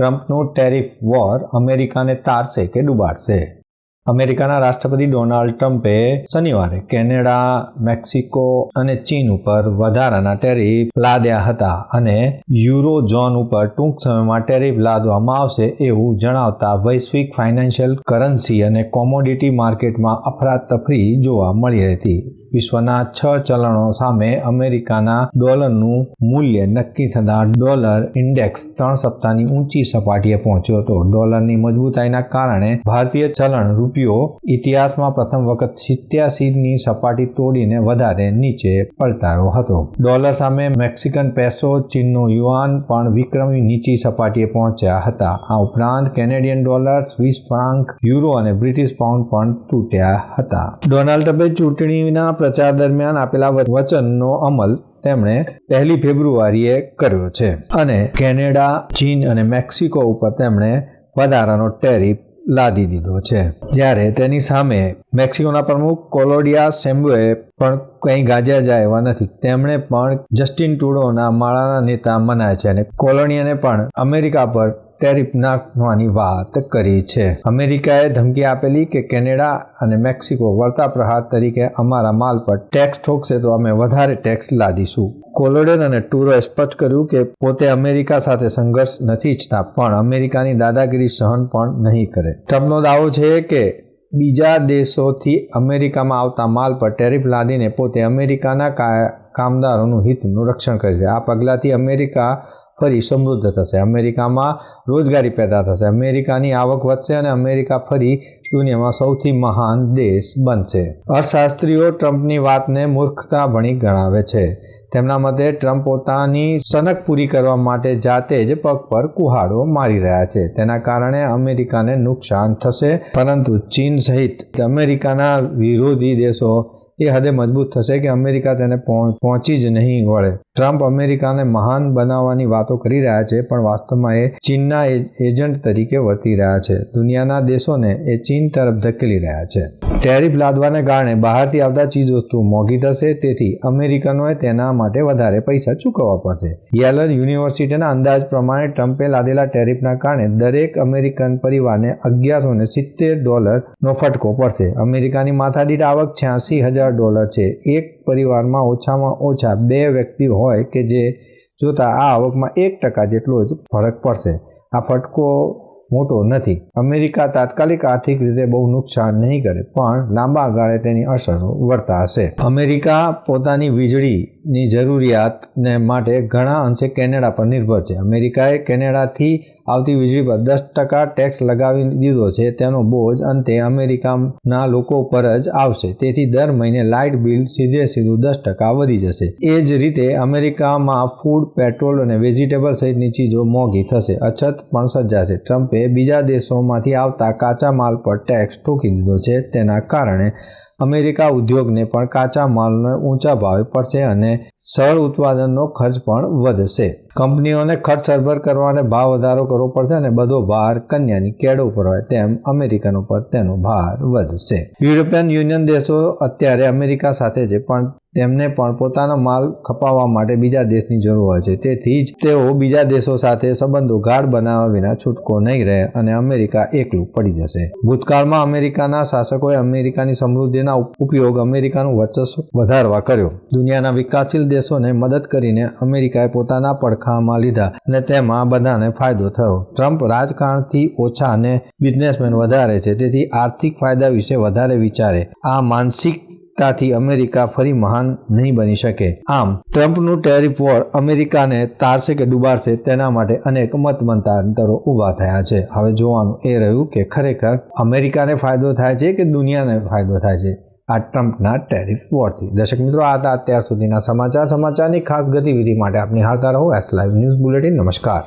ટ્રમ્પનું tariff war અમેરિકાને તારશે કે ડૂબાડશે? અમેરિકાના રાષ્ટ્રપતિ ડોનાલ્ડ ટ્રમ્પે શનિવારે કેનેડા, મેક્સિકો અને ચીન ઉપર વધારાના ટેરિફ લાદ્યા હતા અને યુરો ઝોન ઉપર ટૂંક સમયમાં ટેરિફ લાદવામાં આવશે એવું જણાવતા વૈશ્વિક ફાઇનાન્શિયલ કરન્સી અને કોમોડિટી માર્કેટમાં અફરાતફરી જોવા મળી હતી વિશ્વના છ ચલણો સામે અમેરિકાના ડોલરનું મૂલ્ય નક્કી થતાં ડોલર ઇન્ડેક્સ ત્રણ સપ્તાહની ઊંચી સપાટીએ પહોંચ્યો હતો. ડોલરની મજબૂતાઈના કારણે ભારતીય ચલણ રૂપિયો ઇતિહાસમાં પ્રથમ વખત સિત્યાસીની સપાટી તોડીને વધારે નીચે પલટાયો હતો. ડોલર સામે મેક્સિકન પેસો ચીનનો યુઆન પણ વિક્રમી નીચી સપાટીએ પહોંચ્યા હતા. આ ઉપરાંત Canadian dollar, Swiss franc euro અને બ્રિટિશ પાઉન્ડ પણ તૂટ્યા હતા. ડોનાલ્ડ ટ્રમ્પે ચૂંટણીના પ્રચાર દરમિયાન આપેલા વચનનો અમલ તેમણે પહેલી ફેબ્રુઆરીએ કર્યો છે. અને કેનેડા, ચીન અને મેક્સિકો ઉપર તેમણે વધારાનો ટેરિફ લાદી દીધો છે. જ્યારે તેની સામે મેક્સિકોના પ્રમુખ કોલોડિયા સેમ્બુએ પણ કંઈ ગાજ્યા જાય એવા નથી. તેમણે પણ જસ્ટિન ટુડોના માળાના નેતા મનાય છે અને કોલોનિયાને પણ અમેરિકા પર ટેરિફ નાખવાની વાત કરી છે. અમેરિકાએ ધમકી આપેલી કે કેનેડા અને મેક્સિકો વળતા પ્રહાર તરીકે અમારા માલ પર ટેક્સ ઠોકશે તો અમે વધારે ટેક્સ લાદીશું. કોલોડેન અને ટુરોએ સ્પષ્ટ કર્યું કે પોતે અમેરિકા સાથે સંઘર્ષ નથી ઈચ્છતા, પણ અમેરિકાની દાદાગીરી સહન પણ નહીં કરે. ટ્રમ્પનો દાવો છે કે બીજા દેશોથી અમેરિકામાં આવતા માલ પર ટેરિફ લાદીને પોતે અમેરિકાના કામદારોનું હિતનું રક્ષણ કરે છે. આ પગલાંથી અમેરિકા ફરી સમૃદ્ધ થશે. અમેરિકામાં રોજગારી પેદા થશે. અમેરિકાની આવક વધશે અને અમેરિકા ફરી દુનિયામાં સૌથી મહાન દેશ બનશે. અર્થશાસ્ત્રીઓ ટ્રમ્પની વાતને મૂર્ખતા ભણી ગણાવે છે. તેમના મતે ટ્રમ્પ પોતાની સનક પૂરી કરવા માટે જાતે જ પગ પર કુહાડો મારી રહ્યા છે. તેના કારણે અમેરિકાને નુકસાન થશે. પરંતુ ચીન સહિત અમેરિકાના વિરોધી દેશો એ હદે મજબૂત થશે કે અમેરિકા તેને પહોંચી જ નહીં વળે. ટ્રમ્પ અમેરિકાને મહાન બનાવવાની વાતો કરી રહ્યા છે, પણ વાસ્તવમાં એ ચીનના એજન્ટ તરીકે વર્તી રહ્યા છે. દુનિયાના દેશોને એ ચીન તરફ ધકેલી રહ્યા છે. ટેરિફ લાદવાને કારણે બહારથી આવતા ચીજ વસ્તુઓ મોંઘી થશે, તેથી અમેરિકનોએ તેના માટે વધારે પૈસા ચૂકવવા પડશે. યેલન યુનિવર્સિટીના અંદાજ પ્રમાણે ટ્રમ્પે લાદેલા ટેરિફના કારણે દરેક અમેરિકન પરિવારને અગિયારસો સિત્તેર ડોલરનો ફટકો પડશે. અમેરિકાની માથાદીઠ આવક છ્યાસી હજાર ડોલર છે. એક પરિવારમાં ઓછામાં ઓછા બે વ્યક્તિ હોય કે જે જોતા આ આવકમાં એક ટકા જેટલો જ ફરક પડશે. આ ફટકો મોટો નથી. અમેરિકા તાત્કાલિક આર્થિક રીતે બહુ નુકસાન નહીં કરે, પણ લાંબા ગાળે તેની અસરો વર્તા હશે અમેરિકા પોતાની વીજળીની જરૂરિયાતને માટે ઘણા અંશે કેનેડા પર નિર્ભર છે. અમેરિકાએ કેનેડાથી આવતી વીજળી પર દસ ટકા ટેક્સ લગાવી દીધો છે. તેનો બોજ અંતે અમેરિકાના લોકો પર જ આવશે. તેથી દર મહિને લાઇટ બિલ સીધે સીધું દસ ટકા વધી જશે. એ જ રીતે અમેરિકામાં ફૂડ, પેટ્રોલ અને વેજીટેબલ સહિતની ચીજો મોંઘી થશે. અછત પણ સર્જાશે. ટ્રમ્પે બીજા દેશોમાંથી આવતા કાચા માલ પર ટેક્સ ઠોકી દીધો છે. તેના કારણે અમેરિકા ઉદ્યોગને પણ કાચા માલને ઊંચા ભાવે પડશે અને સરળ ઉત્પાદનનો ખર્ચ પણ વધશે. કંપનીઓને ખર્ચ સરભર કરવા અને ભાવ વધારો કરવો પડશે અને બધો ભાર કન્યાની કેડ ઉપર હોય તેમ અમેરિકન પર તેનો ભાર વધશે. યુરોપિયન યુનિયન દેશો અત્યારે અમેરિકા સાથે છે, પણ તેમને પણ પોતાનો માલ ખપાવવા માટે બીજા દેશની જરૂર હોય છે. તેથી જ તેઓ બીજા દેશો સાથે સંબંધો ગાઢ બનાવવા વિના છૂટકો નહીં રહે અને અમેરિકા એકલું પડી જશે. ભૂતકાળમાં અમેરિકાના શાસકોએ અમેરિકાની સમૃદ્ધિના ઉપયોગ અમેરિકાનું વર્ચસ્વ વધારવા કર્યો. દુનિયાના વિકાસશીલ દેશોને મદદ કરીને અમેરિકાએ પોતાના પડખામાં લીધા અને તેમાં બધાને ફાયદો થયો. ટ્રમ્પ રાજકારણથી ઓછા અને બિઝનેસમેન વધારે છે, તેથી આર્થિક ફાયદા વિશે વધારે વિચારે. આ માનસિક તાથી અમેરિકા ફરી મહાન નહીં બની શકે. આમ, ટ્રમ્પનું ટેરિફ વોર અમેરિકાને તારશે કે ડૂબાડશે તેના માટે અનેક મત મંતાંતરો ઊભા થયા છે. હવે જોવાનું એ રહ્યું કે ખરેખર અમેરિકાને ફાયદો થાય છે કે દુનિયાને ફાયદો થાય છે? આ ટ્રમ્પના ટેરિફ વોરથી દર્શક મિત્રો, આ હતા અત્યાર સુધીના સમાચાર. સમાચારની ખાસ ગતિવિધિ માટે આપની હાલતા રહો એસ લાઈવ ન્યૂઝ બુલેટિન નમસ્કાર.